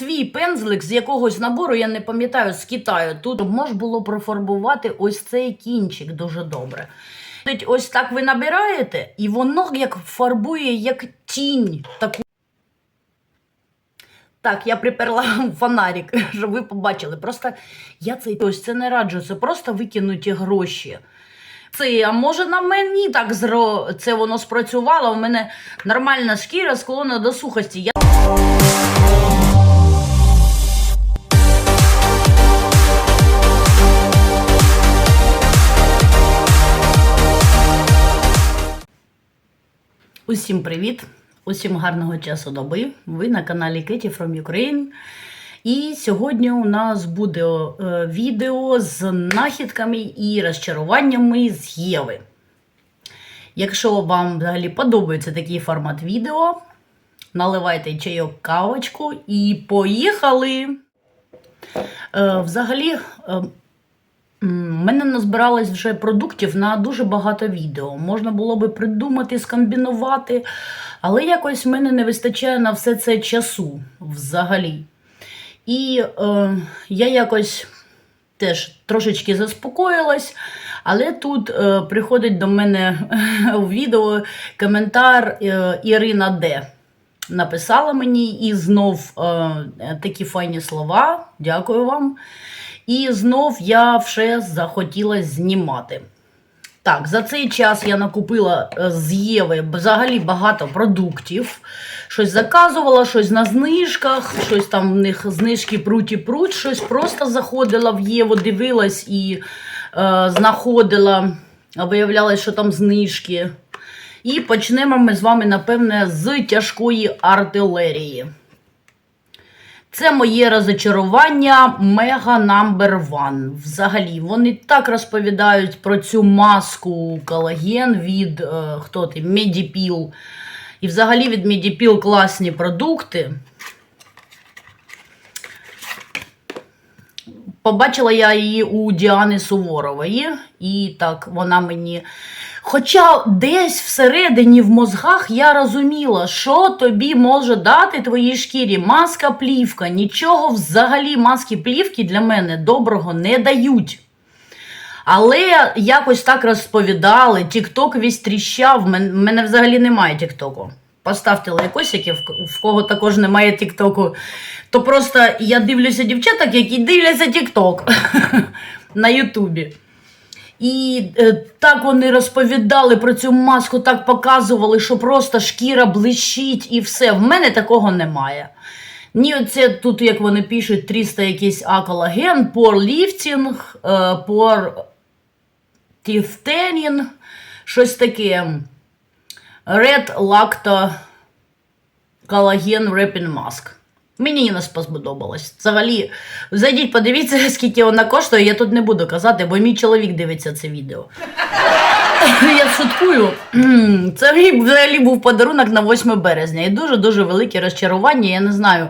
свій пензлик з якогось набору, я не пам'ятаю, з Китаю. Тут можна було профарбувати ось цей кінчик дуже добре. Ось так ви набираєте, і воно як фарбує, як тінь. Таку. Так, я приперла фонарик, щоб ви побачили. Просто я цей ось це не раджу, це просто викинуті гроші. Це, а може на мені так зро... це воно спрацювало. У мене нормальна шкіра склонна до сухості. Я... Усім привіт! Усім гарного часу доби. Ви на каналі Кеті from Ukraine. І сьогодні у нас буде е, відео з нахідками і розчаруваннями з Єви. Якщо вам взагалі подобається такий формат відео, наливайте чайок кавочку і поїхали! Е, Взагалі, е, у мене назбиралось вже продуктів на дуже багато відео. Можна було би придумати, скомбінувати, але якось в мене не вистачає на все це часу взагалі. І е, я якось теж трошечки заспокоїлась, але тут е, приходить до мене у відео коментар е, Ірина Д. Написала мені і знов е, такі файні слова. Дякую вам. І знов я вже захотіла знімати. Так, за цей час я накупила е, з Єви взагалі багато продуктів. Щось заказувала, щось на знижках, щось там в них знижки пруть і пруть, щось просто заходила в Єву, дивилась і е, знаходила, виявлялось, що там знижки. І почнемо ми з вами, напевне, з тяжкої артилерії. Це моє розочарування Mega Number One. Взагалі, вони так розповідають про цю маску колаген від е, хто ти, Medipil. І взагалі від Medipil класні продукти. Побачила я її у Діани Суворової, і так вона мені. Хоча десь всередині в мозгах я розуміла, що тобі може дати твоїй шкірі маска плівка. Нічого взагалі маски плівки для мене доброго не дають. Але якось так розповідали, Тікток весь тріщав, в мен- мене взагалі немає Тіктоку. Поставте лайкосики, в кого також немає Тіктоку. То просто я дивлюся дівчаток, які дивляться Тікток на Ютубі. І е, так вони розповідали про цю маску, так показували, що просто шкіра блищить і все. В мене такого немає. Ні, оце тут, як вони пишуть, 300 якийсь аколаген, пор ліфтінг, е, пор тіфтенін, щось таке. Red Lacto Collagen Wrapping Mask. Мені не сподобалось. Взагалі, зайдіть, подивіться, скільки вона коштує. Я тут не буду казати, бо мій чоловік дивиться це відео. Я шуткую. Це взагалі був подарунок на 8 березня. І дуже-дуже велике розчарування. Я не знаю,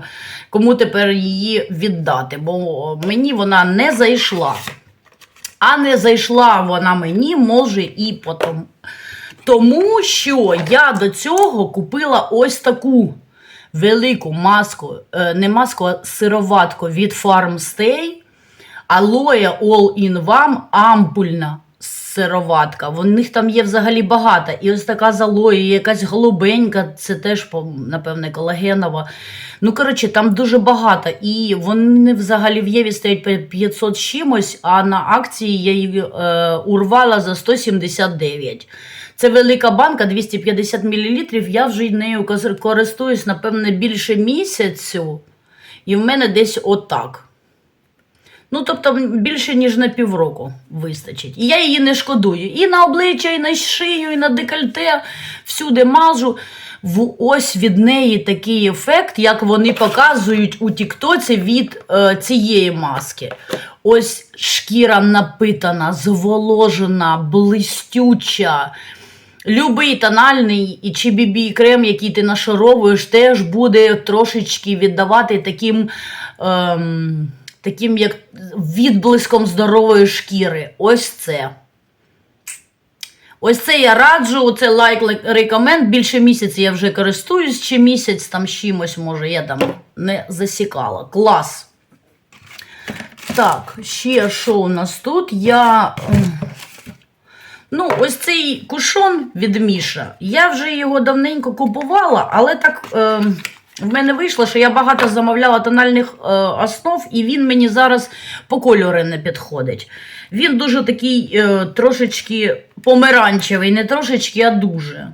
кому тепер її віддати, бо мені вона не зайшла. А не зайшла вона мені, може, і потом. Тому що я до цього купила ось таку велику маску, е, не маску, а сироватку від Farmstay. алоя All in One ампульна сироватка. В них там є взагалі багато. І ось така з алої, якась голубенька, це теж, напевне, колагенова. Ну, коротше, там дуже багато. І вони взагалі в Єві стоять 500 з чимось, а на акції я її е, урвала за 179. Це велика банка 250 мл. Я вже нею користуюсь, напевне, більше місяцю. І в мене десь отак. Ну, тобто більше, ніж на півроку вистачить. І я її не шкодую. І на обличчя, і на шию, і на декольте, всюди мажу. В ось від неї такий ефект, як вони показують у Тіктоці від е, цієї маски. Ось шкіра напитана, зволожена, блистюча. Любий тональний і BB крем, який ти нашаровуєш, теж буде трошечки віддавати таким, ем, таким як відблиском здорової шкіри. Ось це. Ось це я раджу, це лайк like. Більше місяця я вже користуюсь, чи місяць там чимось, може, я там не засікала. Клас. Так, ще що у нас тут? Я. Ну, ось цей кушон від Міша. Я вже його давненько купувала, але так е, в мене вийшло, що я багато замовляла тональних е, основ, і він мені зараз по кольору не підходить. Він дуже такий е, трошечки помаранчевий, не трошечки, а дуже.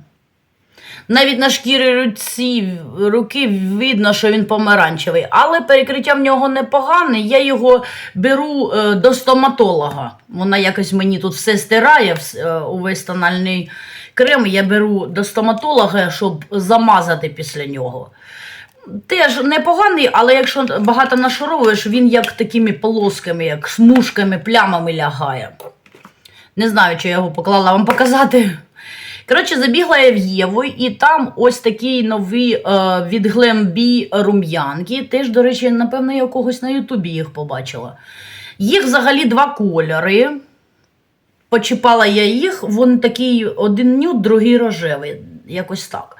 Навіть на шкірі руці, руки видно, що він помаранчевий, але перекриття в нього непогане. Я його беру е, до стоматолога. Вона якось мені тут все стирає, е, увесь тональний крем. Я беру до стоматолога, щоб замазати після нього. Теж непоганий, але якщо багато нашаровуєш, він як такими полосками, як смужками, плямами лягає. Не знаю, чи я його поклала вам показати. Коротше, забігла я в Єву, і там ось такі нові е, від Glambi рум'янки. Теж, до речі, напевно, я когось на Ютубі їх побачила. Їх взагалі два кольори. Почіпала я їх, вони такий один нюд, другий рожевий. Якось так.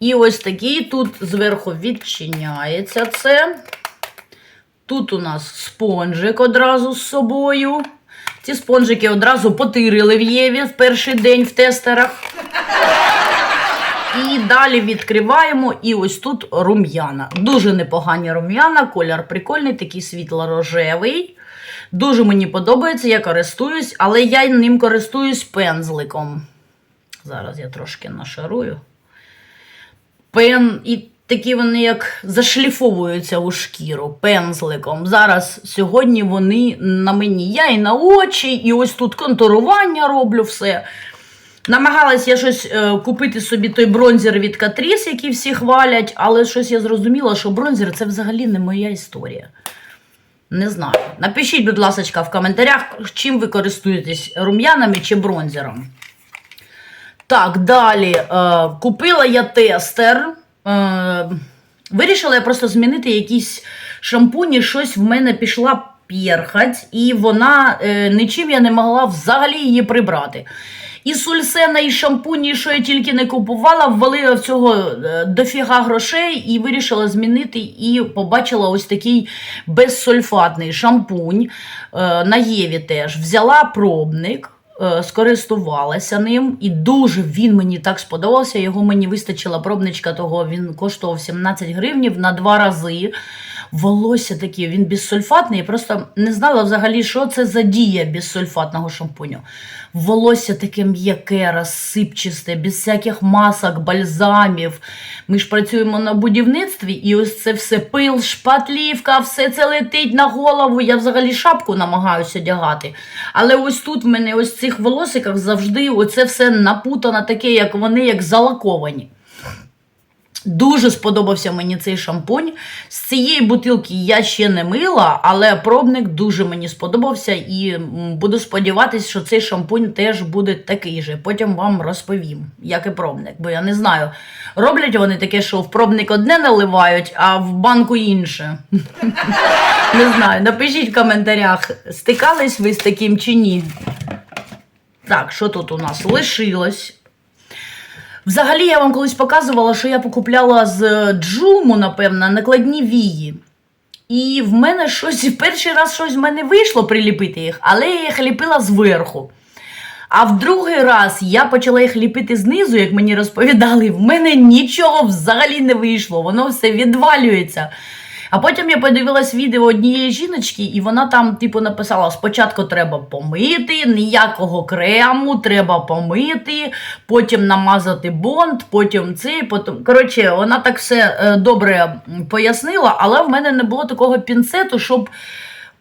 І ось такий тут зверху відчиняється це. Тут у нас спонжик одразу з собою. Ці спонжики одразу потирили в Єві в перший день в тестерах. І далі відкриваємо, і ось тут рум'яна. Дуже непогані рум'яна, колір прикольний, такий світло-рожевий. Дуже мені подобається, я користуюсь, але я ним користуюсь пензликом. Зараз я трошки нашарую. Пен і такі вони як зашліфовуються у шкіру пензликом. Зараз сьогодні вони на мені. Я і на очі, і ось тут контурування роблю все. Намагалась я щось е, купити собі той бронзер від Катріс, який всі хвалять, але щось я зрозуміла, що бронзер це взагалі не моя історія. Не знаю. Напишіть, будь ласка, в коментарях, чим ви користуєтесь рум'янами чи бронзером. Так, далі. Е, купила я тестер. Е, вирішила я просто змінити якісь шампуні, щось в мене пішла перхать, і вона е, нічим я не могла взагалі її прибрати. І сульсена, і шампуні, що я тільки не купувала, ввалила в цього е, дофіга грошей і вирішила змінити. І побачила ось такий безсульфатний шампунь е, на Єві теж. Взяла пробник. Е, Скористувалася ним, і дуже він мені так сподобався. Його мені вистачила пробничка того, він коштував 17 гривнів на два рази. Волосся таке, він безсульфатний. Я просто не знала взагалі, що це за дія безсульфатного шампуню. Волосся таке м'яке, розсипчасте, без всяких масок, бальзамів. Ми ж працюємо на будівництві, і ось це все пил, шпатлівка, все це летить на голову. Я взагалі шапку намагаюся одягати. Але ось тут в мене ось цих волосиках завжди оце все напутано, таке, як вони як залаковані. Дуже сподобався мені цей шампунь. З цієї бутилки я ще не мила, але пробник дуже мені сподобався і буду сподіватися, що цей шампунь теж буде такий же. Потім вам розповім, як і пробник, бо я не знаю. Роблять вони таке, що в пробник одне наливають, а в банку інше. Не знаю. Напишіть в коментарях, стикались ви з таким чи ні. Так, що тут у нас лишилось? Взагалі, я вам колись показувала, що я покупляла з джуму, напевно, накладні вії. І в мене щось, перший раз щось в мене вийшло приліпити їх, але я їх ліпила зверху. А в другий раз я почала їх ліпити знизу, як мені розповідали, в мене нічого взагалі не вийшло, воно все відвалюється. А потім я подивилась відео однієї жіночки, і вона там, типу, написала: спочатку треба помити, ніякого крему, треба помити, потім намазати бонд, потім цей, потім. Коротше, вона так все е, добре пояснила, але в мене не було такого пінцету, щоб.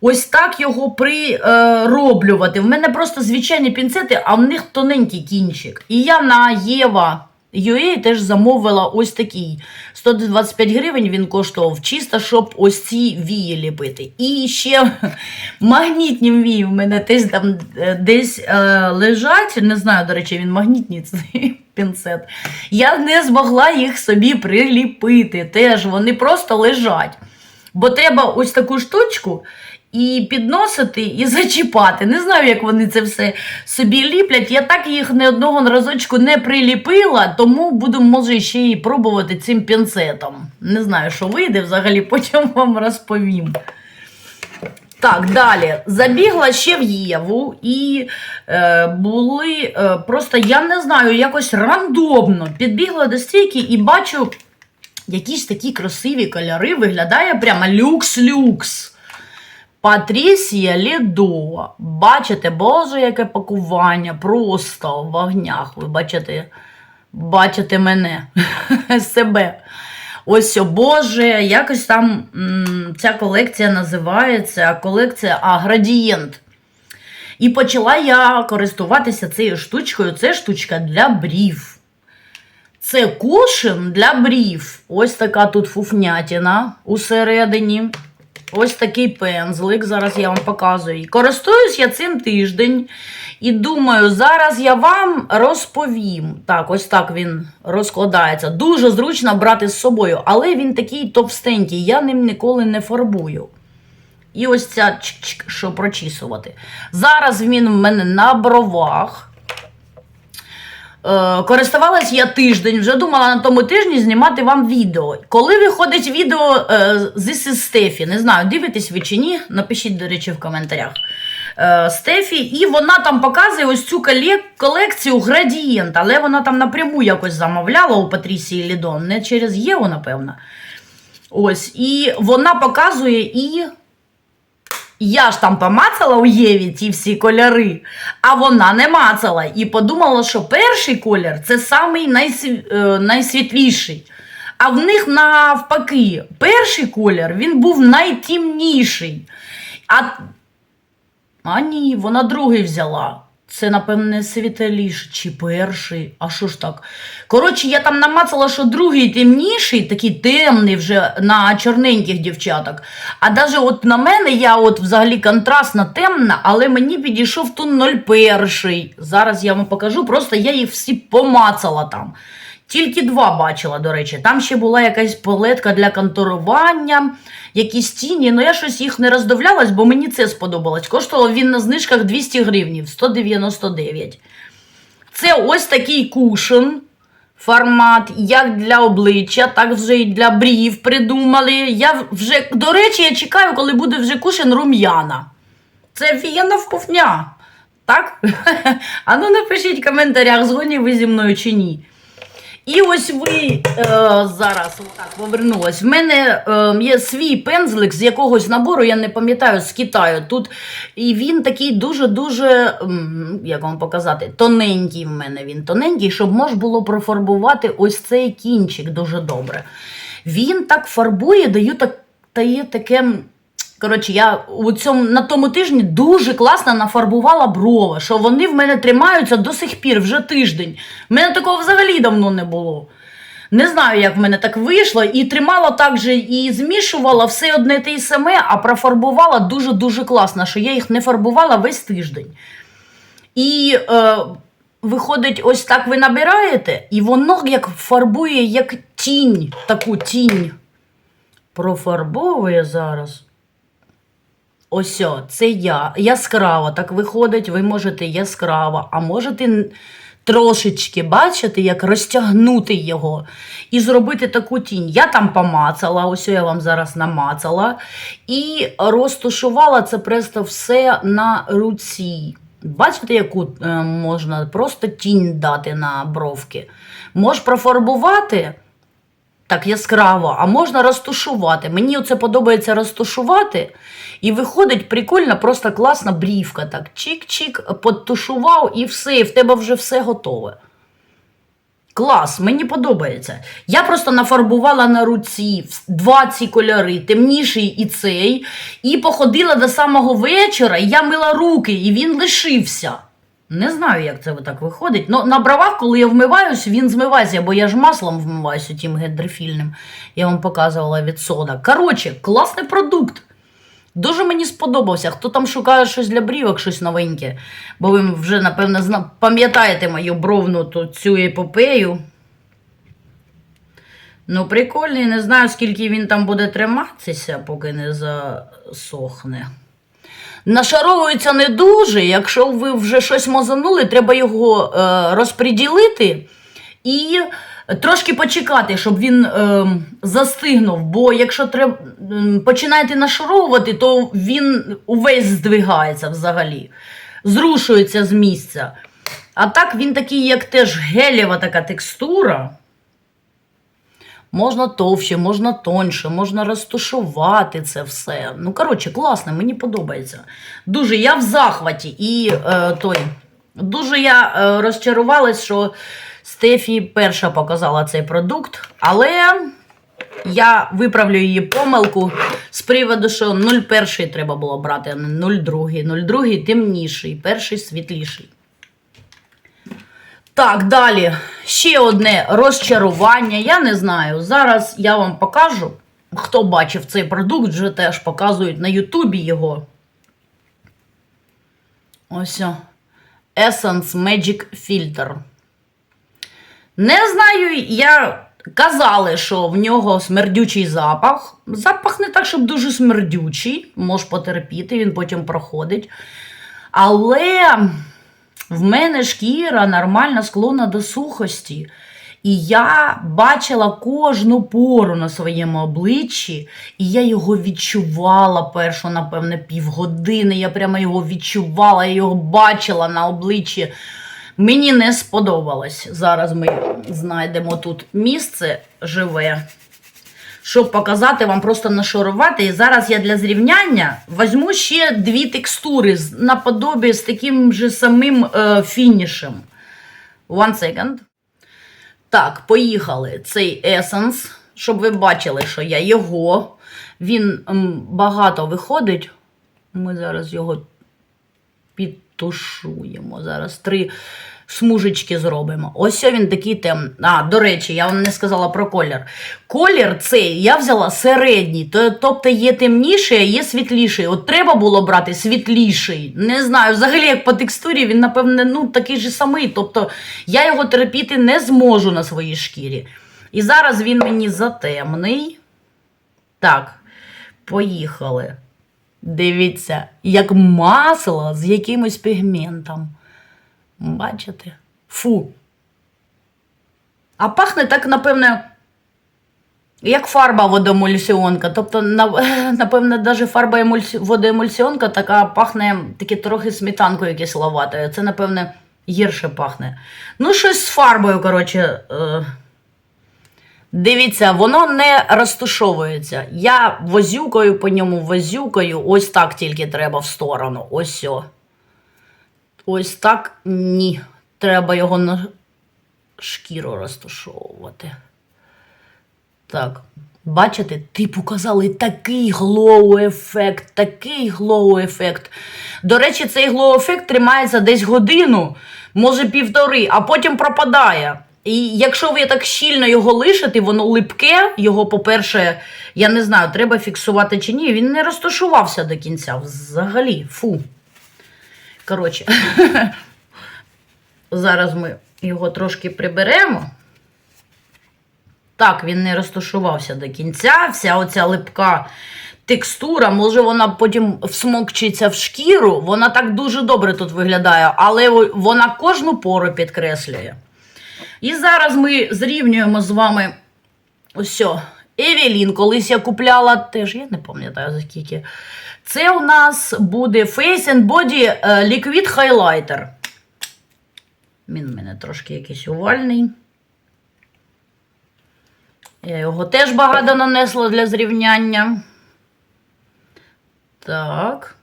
Ось так його прироблювати. В мене просто звичайні пінцети, а в них тоненький кінчик. І я на Єва UA теж замовила ось такий. 125 гривень він коштував чисто, щоб ось ці вії ліпити. І ще магнітні вії в мене десь там е, десь е, лежать. Не знаю, до речі, він магнітний цей пінцет. Я не змогла їх собі приліпити. Теж вони просто лежать. Бо треба ось таку штучку. І підносити, і зачіпати. Не знаю, як вони це все собі ліплять. Я так їх ні одного разочку не приліпила, тому буду, може, ще й пробувати цим пінцетом. Не знаю, що вийде, взагалі потім вам розповім. Так, далі. Забігла ще в Єву і е, були е, просто, я не знаю, якось рандомно підбігла до стійки і бачу якісь такі красиві кольори. Виглядає прямо люкс-люкс. Патрісія Лідо. Бачите, боже, яке пакування, просто в вогнях. Ви бачите, бачите мене, себе. Ось, о Боже, якось там ця колекція називається колекція а, Градієнт. І почала я користуватися цією штучкою. Це штучка для брів. Це кушин для брів. Ось така тут фуфнятіна усередині. Ось такий пензлик. Зараз я вам показую. Користуюсь я цим тиждень. І думаю, зараз я вам розповім. Так, ось так він розкладається. Дуже зручно брати з собою, але він такий товстенький, я ним ніколи не фарбую. І ось ця чик-чик, що прочісувати. Зараз він в мене на бровах. Е, Користувалась я тиждень, вже думала на тому тижні знімати вам відео. Коли виходить відео е, is Steffi, не знаю, дивитесь ви чи ні, напишіть, до речі, в коментарях. Е, Стефі, і вона там показує ось цю колекцію градієнт, але вона там напряму якось замовляла у Патрісії Лідон, не через Єву, напевно. Ось, і вона показує і. Я ж там помацала у Єві ті всі кольори, а вона не мацала. І подумала, що перший колір це самий найсві... е, найсвітліший. А в них навпаки, перший колір він був найтімніший. А, а ні, вона другий взяла. Це, напевне, світеліший чи перший. А що ж так? Коротше, я там намацала, що другий темніший, такий темний вже на чорненьких дівчаток. А навіть от на мене я от взагалі контрастна темна, але мені підійшов тон 01. Зараз я вам покажу, просто я їх всі помацала там. Тільки два бачила, до речі. Там ще була якась палетка для контурування, якісь тіні, але я щось їх не роздивлялась, бо мені це сподобалось. Коштував він на знижках 200 гривнів, 199. Це ось такий кушен. Формат, як для обличчя, так вже і для брів придумали. Я вже, до речі, я чекаю, коли буде вже кушен рум'яна. Це офігенна вкусня. Так? А ну напишіть в коментарях, згодні ви зі мною чи ні. І ось ви е, зараз отак повернулась. В мене е, є свій пензлик з якогось набору, я не пам'ятаю, з Китаю. Тут, і він такий дуже-дуже, як вам показати, тоненький в мене він тоненький, щоб можна було профарбувати ось цей кінчик дуже добре. Він так фарбує, даю так, дає таке. Коротше, я у цьому на тому тижні дуже класно нафарбувала брови, що вони в мене тримаються до сих пір, вже тиждень. В мене такого взагалі давно не було. Не знаю, як в мене так вийшло, і тримала так же, і змішувала все одне те й саме, а профарбувала дуже-дуже класно, що я їх не фарбувала весь тиждень. І е, виходить, ось так ви набираєте, і воно як фарбує, як тінь, таку тінь. Профарбовує зараз. Ось, це я. Яскраво. Так виходить, ви можете яскраво, а можете трошечки, бачите, як розтягнути його і зробити таку тінь. Я там помацала, ось я вам зараз намацала, і розташувала це просто все на руці. Бачите, яку е, можна просто тінь дати на бровки. Можеш профарбувати так яскраво, а можна розтушувати. Мені оце подобається розтушувати, і виходить прикольно, просто класна брівка. Так, чик-чик, подтушував і все, і в тебе вже все готове. Клас, мені подобається. Я просто нафарбувала на руці два ці кольори, темніший і цей, і походила до самого вечора, і я мила руки, і він лишився. Не знаю, як це так виходить. Ну, на бровах, коли я вмиваюсь, він змивається, бо я ж маслом вмиваюся тим гидрофільним. Я вам показувала від сода. Коротше, класний продукт. Дуже мені сподобався. Хто там шукає щось для брівок, щось новеньке, бо ви вже, напевно, пам'ятаєте мою бровну цю епопею. Ну, прикольний, не знаю, скільки він там буде триматися, поки не засохне. Нашаровується не дуже. Якщо ви вже щось мозанули, треба його е, розподілити і трошки почекати, щоб він е, застигнув. Бо якщо треб... починаєте нашаровувати, то він увесь здвигається взагалі, зрушується з місця. А так він такий, як теж гелєва така текстура. Можна товще, можна тоньше, можна розтушувати це все. Ну, коротше, класно, мені подобається. Дуже я в захваті. І е, той, дуже я е, розчарувалась, що Стефі перша показала цей продукт, але я виправлю її помилку з приводу, що 01 треба було брати, а не 02. 02 темніший, перший світліший. Так, далі. Ще одне розчарування. Я не знаю. Зараз я вам покажу. Хто бачив цей продукт, вже теж показують на Ютубі його. Ось. Essence Magic Filter. Не знаю, я казали, що в нього смердючий запах. Запах не так, щоб дуже смердючий. Можеш потерпіти, він потім проходить. Але в мене шкіра нормально склонна до сухості. І я бачила кожну пору на своєму обличчі, і я його відчувала першу, напевне, півгодини. Я прямо його відчувала, я його бачила на обличчі. Мені не сподобалось. Зараз ми знайдемо тут місце живе, щоб показати вам просто нашарувати. І зараз я для зрівняння візьму ще дві текстури наподобі з таким же самим е, фінішем. One second. Так, поїхали. Цей есенс, щоб ви бачили, що я його. Він багато виходить. Ми зараз його підтушуємо. Зараз три смужечки зробимо. Ось він такий темний. А, до речі, я вам не сказала про колір. Колір цей я взяла середній, тобто є темніший, а є світліший. От треба було брати світліший. Не знаю, взагалі, як по текстурі, він, напевне, ну, такий же самий. Тобто я його терпіти не зможу на своїй шкірі. І зараз він мені затемний. Так, поїхали. Дивіться, як масло з якимось пігментом. Бачите? Фу. А пахне так, напевне, як фарба водоемульсіонка. Тобто, напевне, навіть фарба емульсі... водоемульсіонка така пахне таки трохи сметанкою кисловатою. Це, напевне, гірше пахне. Ну, щось з фарбою, коротше. Е... Дивіться, воно не розтушовується. Я возюкаю по ньому, возюкаю. Ось так тільки треба в сторону. Ось о. Ось так ні. Треба його на шкіру розтушовувати. Так. Бачите, типу казали такий глоу-ефект, такий глоу-ефект. До речі, цей глоу-ефект тримається десь годину, може півтори, а потім пропадає. І якщо ви так щільно його лишите, воно липке, його, по-перше, я не знаю, треба фіксувати чи ні. Він не розташувався до кінця. Взагалі, фу. Коротше, зараз ми його трошки приберемо. Так, він не розташувався до кінця. Вся оця липка текстура, може, вона потім всмокчиться в шкіру. Вона так дуже добре тут виглядає, але вона кожну пору підкреслює. І зараз ми зрівнюємо з вами ось Евелін. Колись я купляла теж, я не пам'ятаю за скільки. Це у нас буде Face and Body е, Liquid Highlighter. Він у мене трошки якийсь овальний. Я його теж багато нанесла для зрівняння. Так.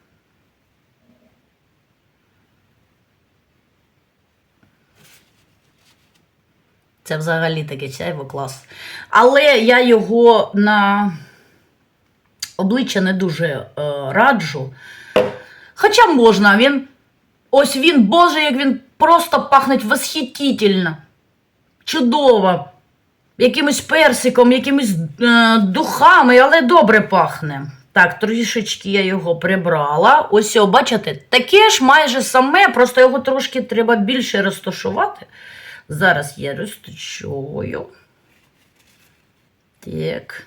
Це взагалі таке сяйво клас. Але я його на обличчя не дуже е, раджу. Хоча можна, він. Ось він, Боже, як він просто пахне восхитительно. Чудово. Якимось персиком, якимись е, духами, але добре пахне. Так, трішечки я його прибрала. Ось, о, бачите, таке ж майже саме, просто його трошки треба більше розташувати. Зараз я розташовую. Так.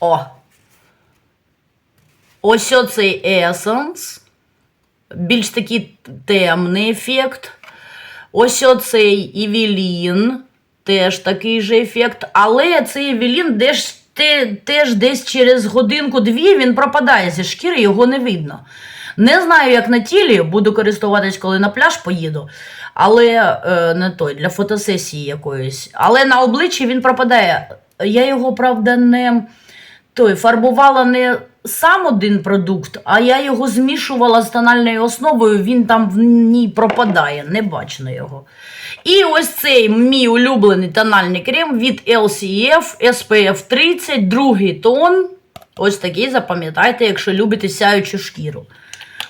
О! Ось оцей Essence. Більш такий темний ефект. Ось оцей Івелін. Теж такий же ефект. Але цей Івелін теж, теж десь через годинку-дві він пропадає зі шкіри, його не видно. Не знаю, як на тілі, буду користуватись, коли на пляж поїду, але е, не той, для фотосесії якоїсь. Але на обличчі він пропадає. Я його, правда, не той, фарбувала не сам один продукт, а я його змішувала з тональною основою, він там в ній пропадає, не бачно його. І ось цей мій улюблений тональний крем від LCF SPF 30, другий тон. Ось такий, запам'ятайте, якщо любите сяючу шкіру.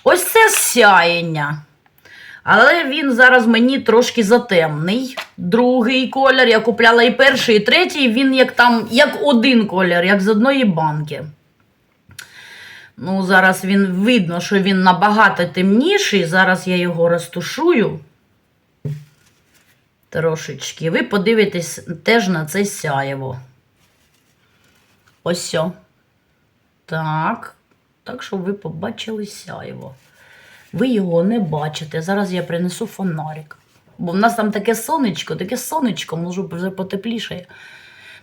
Ось це сяєння. Але він зараз мені трошки затемний. Другий колір. Я купляла і перший, і третій. Він як там, як один колір, як з одної банки. Ну, зараз він видно, що він набагато темніший. Зараз я його розтушую. Трошечки. Ви подивитесь теж на це сяєво. Ось. Так. Так, щоб ви побачили сяєво. Ви його не бачите. Зараз я принесу фонарик. Бо в нас там таке сонечко, таке сонечко, може вже потеплішає.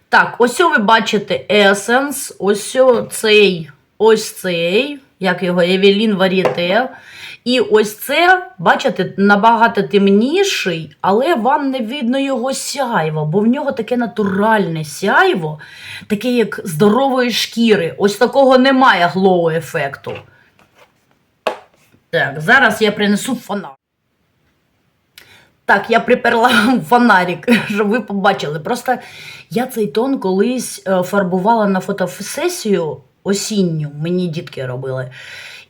Так, ось ви бачите Essence, ось цей, ось цей, як його, Евелін Варіте. І ось це, бачите, набагато темніший, але вам не видно його сяйво, бо в нього таке натуральне сяйво, таке як здорової шкіри. Ось такого немає глоу ефекту. Так, зараз я принесу фонарик. Так, я приперла фонарик, щоб ви побачили. Просто я цей тон колись е, фарбувала на фотосесію осінню, мені дітки робили.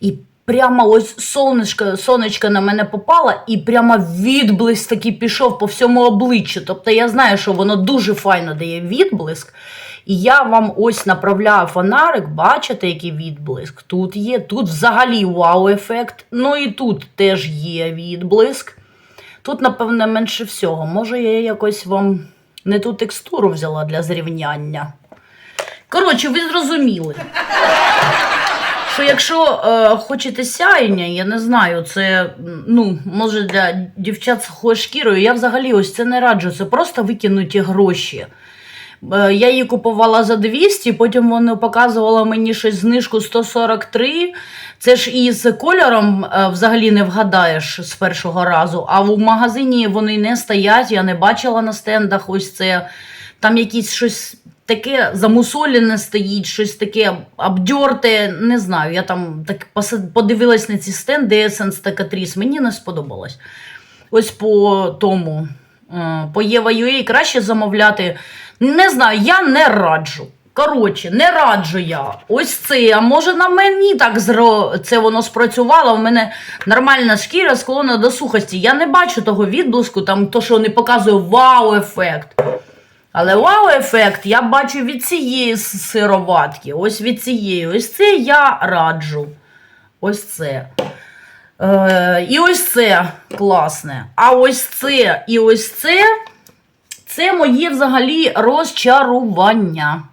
І прямо ось сонечко, сонечко на мене попало, і прямо відблиск такий пішов по всьому обличчю. Тобто я знаю, що воно дуже файно дає відблиск. І я вам ось направляю фонарик, бачите, який відблиск. Тут є, тут взагалі вау-ефект. Ну і тут теж є відблиск. Тут, напевне, менше всього. Може, я якось вам не ту текстуру взяла для зрівняння. Коротше, ви зрозуміли. Що якщо е, хочете сяєння, я не знаю, це ну, може для дівчат з сухою шкірою, я взагалі ось це не раджу, це просто викинуті гроші. Е, Я її купувала за 200, потім вони показували мені щось знижку 143. Це ж і з кольором е, взагалі не вгадаєш з першого разу. А в магазині вони не стоять, я не бачила на стендах ось це. Там якісь щось таке замусолене стоїть, щось таке обдьорте. Не знаю. Я там так подивилась на ці стенди Essence та Catrice, мені не сподобалось. Ось по тому, по Єва.ua краще замовляти. Не знаю, я не раджу. Коротше, не раджу я. Ось це. А може на мені так зро... це воно спрацювало. У мене нормальна шкіра склонна до сухості. Я не бачу того відблиску, там то, що не показує вау-ефект. Але вау-ефект я бачу від цієї сироватки. Ось від цієї. Ось це я раджу. Ось це. Е, і ось це класне. А ось це і ось це. Це моє взагалі розчарування.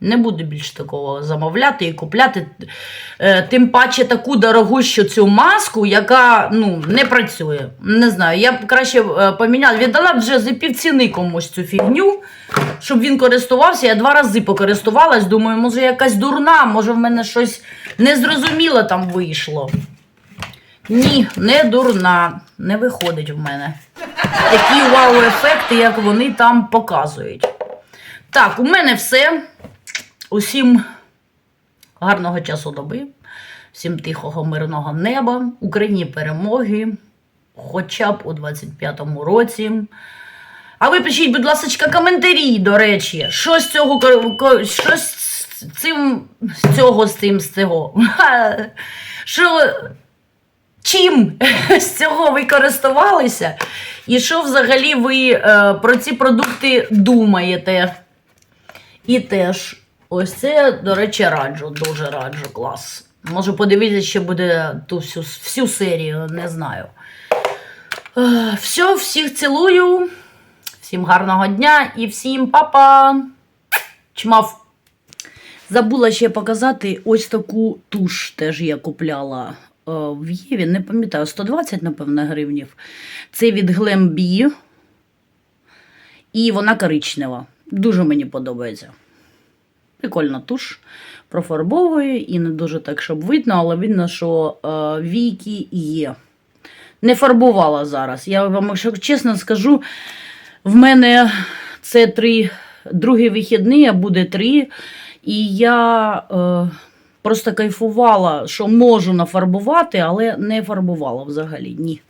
Не буду більш такого замовляти і купляти. Е, Тим паче таку дорогущу цю маску, яка ну, не працює. Не знаю, я б краще е, поміняла, віддала б вже за півціни комусь цю фігню, щоб він користувався. Я два рази покористувалась. Думаю, може якась дурна, може в мене щось незрозуміле там вийшло. Ні, не дурна, не виходить в мене. Такі вау-ефекти, як вони там показують. Так, у мене все. Усім гарного часу доби, всім тихого, мирного неба, Україні перемоги, хоча б у 25-му році. А ви пишіть, будь ласка, коментарі, до речі, що з цього що з цим з цього з цим з цього. Що чим з цього ви користувалися? І що взагалі ви е, про ці продукти думаєте? І теж, ось це, до речі, раджу, дуже раджу, клас. Може подивитися, ще буде ту всю, всю серію, не знаю. Е, все, всіх цілую, всім гарного дня і всім па-па! Чмав! Забула ще показати ось таку туш теж я купляла в Єві, не пам'ятаю, 120, напевно, гривнів. Це від Glambi. І вона коричнева. Дуже мені подобається. Прикольна туш. Профарбовує і не дуже так, щоб видно, але видно, що е, війки є. Не фарбувала зараз. Я вам, якщо чесно скажу, в мене це три, другий вихідний, а буде три. І я е, просто кайфувала, що можу нафарбувати, але не фарбувала взагалі. Ні.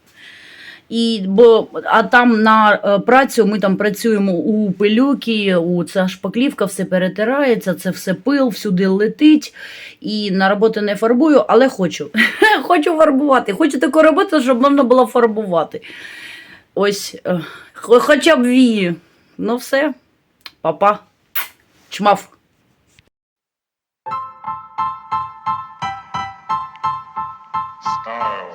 І, бо, а там на е, працю ми там працюємо у пилюки, у ця шпаклівка все перетирається, це все пил, всюди летить. І на роботу не фарбую, але хочу. хочу фарбувати. Хочу таку роботу, щоб можна було фарбувати. Ось, е, хоча б вії. Ну все, папа, чмав. Wow.